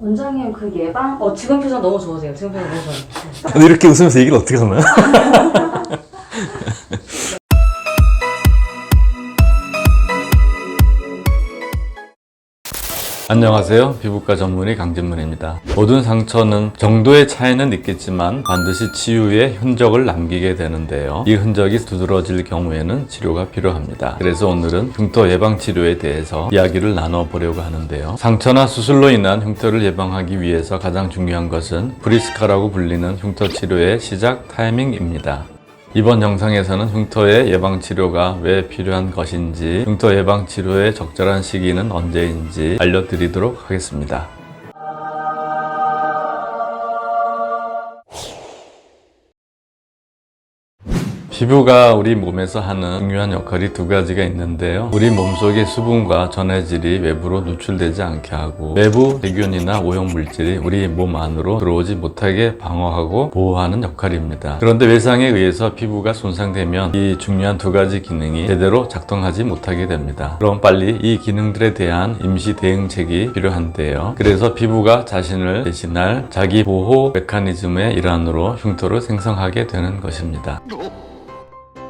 원장님 그 예방 어 지금 표정 너무 좋으세요. 지금 표정 너무 좋아요. 이렇게 웃으면서 얘기를 어떻게 하나? 안녕하세요. 피부과 전문의 강진문입니다. 모든 상처는 정도의 차이는 있겠지만 반드시 치유의 흔적을 남기게 되는데요. 이 흔적이 두드러질 경우에는 치료가 필요합니다. 그래서 오늘은 흉터 예방 치료에 대해서 이야기를 나눠보려고 하는데요. 상처나 수술로 인한 흉터를 예방하기 위해서 가장 중요한 것은 브리스카라고 불리는 흉터 치료의 시작 타이밍입니다. 이번 영상에서는 흉터의 예방 치료가 왜 필요한 것인지, 흉터 예방 치료의 적절한 시기는 언제인지 알려드리도록 하겠습니다. 피부가 우리 몸에서 하는 중요한 역할이 두 가지가 있는데요. 우리 몸속의 수분과 전해질이 외부로 노출되지 않게 하고 외부 세균이나 오염 물질이 우리 몸 안으로 들어오지 못하게 방어하고 보호하는 역할입니다. 그런데 외상에 의해서 피부가 손상되면 이 중요한 두 가지 기능이 제대로 작동하지 못하게 됩니다. 그럼 빨리 이 기능들에 대한 임시 대응책이 필요한데요. 그래서 피부가 자신을 대신할 자기 보호 메커니즘의 일환으로 흉터를 생성하게 되는 것입니다.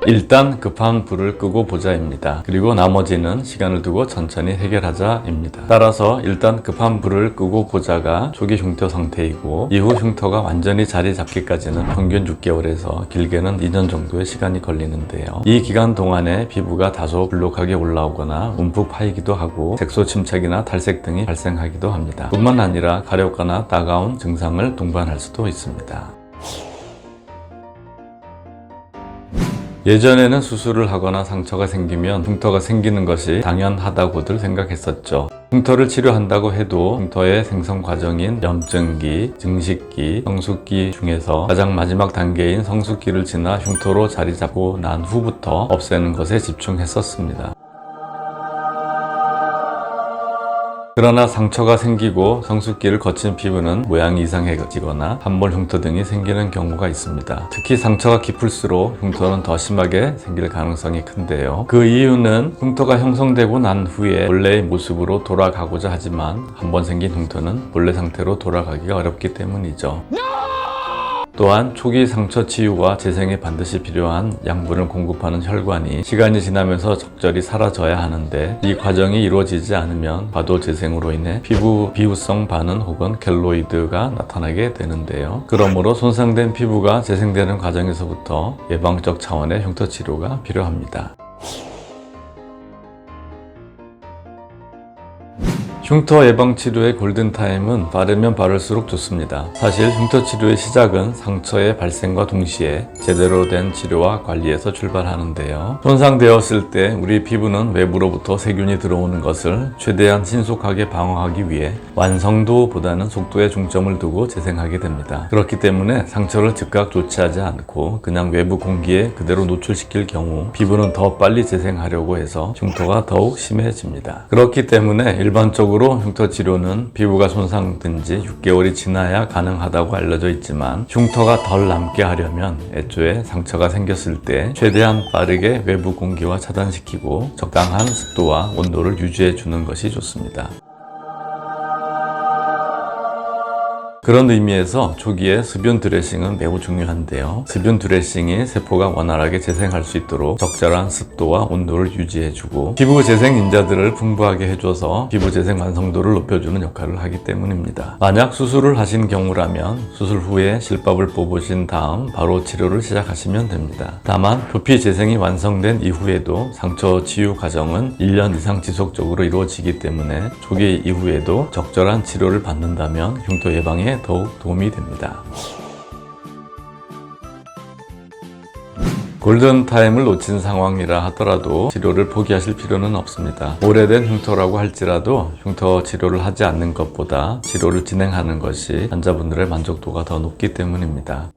일단 급한 불을 끄고 보자입니다. 그리고 나머지는 시간을 두고 천천히 해결하자입니다. 따라서 일단 급한 불을 끄고 보자가 초기 흉터 상태이고 이후 흉터가 완전히 자리 잡기까지는 평균 6개월에서 길게는 2년 정도의 시간이 걸리는데요. 이 기간 동안에 피부가 다소 불룩하게 올라오거나 움푹 파이기도 하고 색소 침착이나 탈색 등이 발생하기도 합니다. 뿐만 아니라 가렵거나 따가운 증상을 동반할 수도 있습니다. 예전에는 수술을 하거나 상처가 생기면 흉터가 생기는 것이 당연하다고들 생각했었죠. 흉터를 치료한다고 해도 흉터의 생성 과정인 염증기, 증식기, 성숙기 중에서 가장 마지막 단계인 성숙기를 지나 흉터로 자리 잡고 난 후부터 없애는 것에 집중했었습니다. 그러나 상처가 생기고 성숙기를 거친 피부는 모양이 이상해지거나 한몰 흉터 등이 생기는 경우가 있습니다. 특히 상처가 깊을수록 흉터는 더 심하게 생길 가능성이 큰데요. 그 이유는 흉터가 형성되고 난 후에 본래의 모습으로 돌아가고자 하지만 한번 생긴 흉터는 본래 상태로 돌아가기가 어렵기 때문이죠. 또한 초기 상처 치유와 재생에 반드시 필요한 양분을 공급하는 혈관이 시간이 지나면서 적절히 사라져야 하는데 이 과정이 이루어지지 않으면 과도 재생으로 인해 피부 비후성 반응 혹은 켈로이드가 나타나게 되는데요. 그러므로 손상된 피부가 재생되는 과정에서부터 예방적 차원의 흉터 치료가 필요합니다. 흉터 예방 치료의 골든타임은 빠르면 빠를수록 좋습니다. 사실 흉터 치료의 시작은 상처의 발생과 동시에 제대로 된 치료와 관리에서 출발하는데요. 손상되었을 때 우리 피부는 외부로부터 세균이 들어오는 것을 최대한 신속하게 방어하기 위해 완성도보다는 속도에 중점을 두고 재생하게 됩니다. 그렇기 때문에 상처를 즉각 조치하지 않고 그냥 외부 공기에 그대로 노출시킬 경우 피부는 더 빨리 재생하려고 해서 흉터가 더욱 심해집니다. 그렇기 때문에 일반적으로 흉터 치료는 피부가 손상된 지 6개월이 지나야 가능하다고 알려져 있지만 흉터가 덜 남게 하려면 애초에 상처가 생겼을 때 최대한 빠르게 외부 공기와 차단시키고 적당한 습도와 온도를 유지해 주는 것이 좋습니다. 그런 의미에서 초기에 습윤 드레싱은 매우 중요한데요. 습윤 드레싱이 세포가 원활하게 재생할 수 있도록 적절한 습도와 온도를 유지해주고 피부 재생 인자들을 풍부하게 해줘서 피부 재생 완성도를 높여주는 역할을 하기 때문입니다. 만약 수술을 하신 경우라면 수술 후에 실밥을 뽑으신 다음 바로 치료를 시작하시면 됩니다. 다만 표피 재생이 완성된 이후에도 상처 치유 과정은 1년 이상 지속적으로 이루어지기 때문에 초기 이후에도 적절한 치료를 받는다면 흉터 예방 에 더욱 도움이 됩니다. 골든타임을 놓친 상황이라 하더라도 치료를 포기하실 필요는 없습니다. 오래된 흉터라고 할지라도 흉터 치료를 하지 않는 것보다 치료를 진행하는 것이 환자분들의 만족도가 더 높기 때문입니다.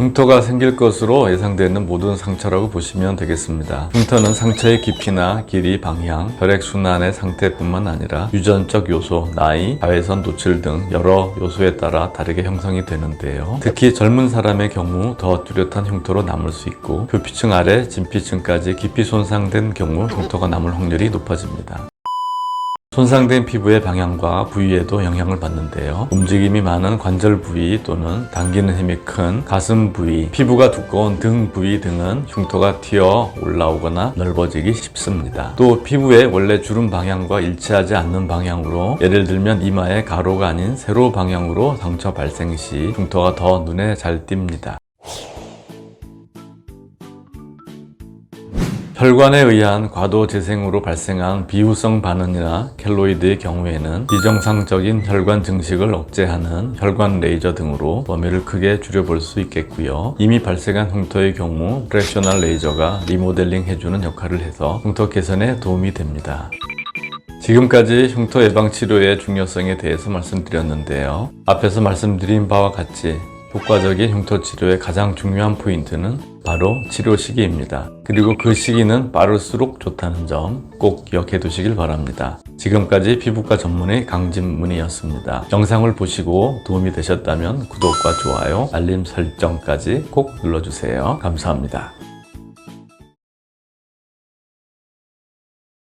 흉터가 생길 것으로 예상되는 모든 상처라고 보시면 되겠습니다. 흉터는 상처의 깊이나 길이, 방향, 혈액순환의 상태뿐만 아니라 유전적 요소, 나이, 자외선 노출 등 여러 요소에 따라 다르게 형성이 되는데요. 특히 젊은 사람의 경우 더 뚜렷한 흉터로 남을 수 있고 표피층 아래 진피층까지 깊이 손상된 경우 흉터가 남을 확률이 높아집니다. 손상된 피부의 방향과 부위에도 영향을 받는데요. 움직임이 많은 관절 부위 또는 당기는 힘이 큰 가슴 부위, 피부가 두꺼운 등 부위 등은 흉터가 튀어 올라오거나 넓어지기 쉽습니다. 또 피부의 원래 주름 방향과 일치하지 않는 방향으로 예를 들면 이마의 가로가 아닌 세로 방향으로 상처 발생 시 흉터가 더 눈에 잘 띕니다. 혈관에 의한 과도 재생으로 발생한 비후성 반응이나 켈로이드의 경우에는 비정상적인 혈관 증식을 억제하는 혈관 레이저 등으로 범위를 크게 줄여볼 수 있겠고요. 이미 발생한 흉터의 경우 프레셔널 레이저가 리모델링 해주는 역할을 해서 흉터 개선에 도움이 됩니다. 지금까지 흉터 예방 치료의 중요성에 대해서 말씀드렸는데요. 앞에서 말씀드린 바와 같이 효과적인 흉터 치료의 가장 중요한 포인트는 바로 치료 시기입니다. 그리고 그 시기는 빠를수록 좋다는 점 꼭 기억해 두시길 바랍니다. 지금까지 피부과 전문의 강진문이었습니다. 영상을 보시고 도움이 되셨다면 구독과 좋아요, 알림 설정까지 꼭 눌러주세요. 감사합니다.